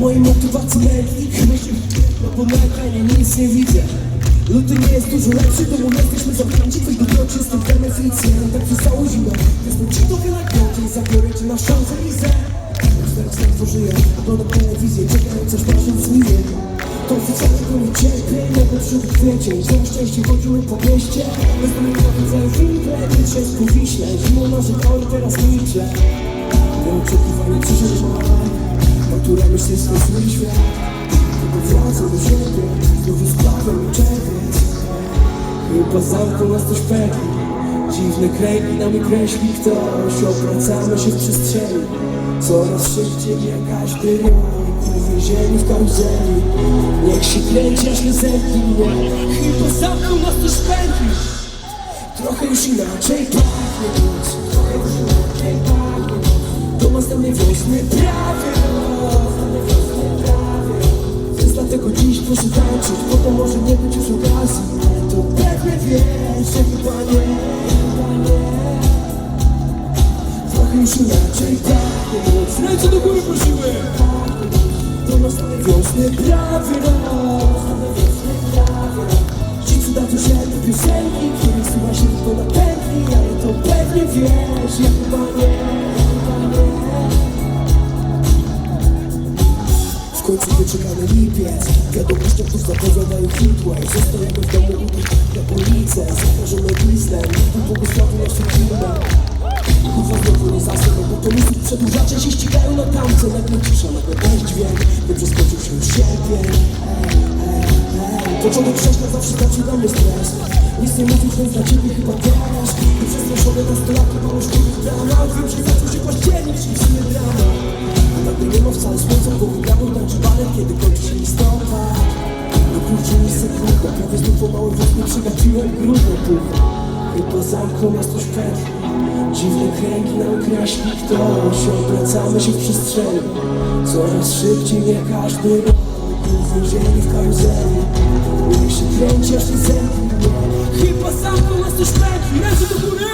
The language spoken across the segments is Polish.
mojej motywacji lęki Myśl, no bo na ekranie nic nie widzę. Luty nie jest dużo lepszy, bo mu jesteśmy zamknięci Ktoś dopiero czysty beneficje. Tak przez całą zimę Wezmę ci do wynagrodzeń Zabiorę cię na szansę i Już teraz tak żyję Oglądam telewizję, czekam coś ważne zmije To oficjalnie go nie cierpię Nie wśród kwiecień Że na szczęście chodziły po mieście. Bez mnie nie widzę wingle Nie trzesku wiśle Zimą narzekały, teraz milczę Nieoczekiwanie przyszedł Myśli swój swój świat. Tylko wracam do siebie Znowu sprawia mi czerwiec Chyba zamknął nas coś pękli Dziwne kręgi nami kreśli ktoś. Obracamy się w przestrzeni. Coraz szybciej jakaś dynamik Uwięzieni w karuzeli Niech się kręci aż nie zerknie Chyba zamknął nas coś pękli Trochę już inaczej pachnie. Trochę już inaczej pachnie. Do następnej wiosny wiesz, chyba nie Chyba nie Trochę już inaczej noc Ręce do góry prosiły Do następnej wiosny prawie rok Ci cuda to rzeczy piosenki Których się tylko na Ale to pewnie wiesz, ja chyba nie Chyba nie W końcu wyczekany lipiec Wiadomościach tu zapowiadają heatwave Zostajemy w domu na ulicę Zakażemy bliznę Nikt błogosławił naszą firmę. Kurwa znowu nie zasnę, bo to musi przedłużacze się ścigają na tamce. Nagle cisza, nagle też dźwięk Nie przeskoczył się już sierpień Początek września zawsze traci dla mnie stres. Nic nie mówił, więc dla ciebie chyba też I przestraszone nastolatki po możliwych dramach Wiem, że zaczął się październik, czyli w sumie drama A nagle nie ma wcale słońca, bo wygrałem tańczy balet Kiedy Prawie znów po małym wosku przegapiłem grudno tylko Chyba zamknął nas coś Dziwne kręgi nam kreśli ktoś. Obracamy się w przestrzeni. Coraz szybciej, nie każdy rok. Uwięzieni w karuzeli. Niech się kręci, aż nie zemknie Chyba zamknął nas coś pętli Ręce do góry.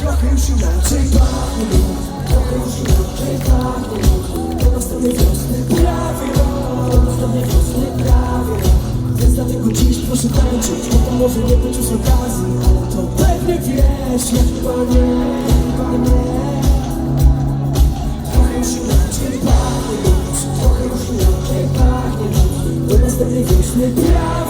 Trochę już inaczej pachnie. Trochę już inaczej pachnie proszę tańczyć Bo to może nie być już okazji. Ale to pewnie wiesz Ja chyba nie, chyba nie Trochę już inaczej pachnie Trochę już inaczej pachnie Do następnej wiosny prawie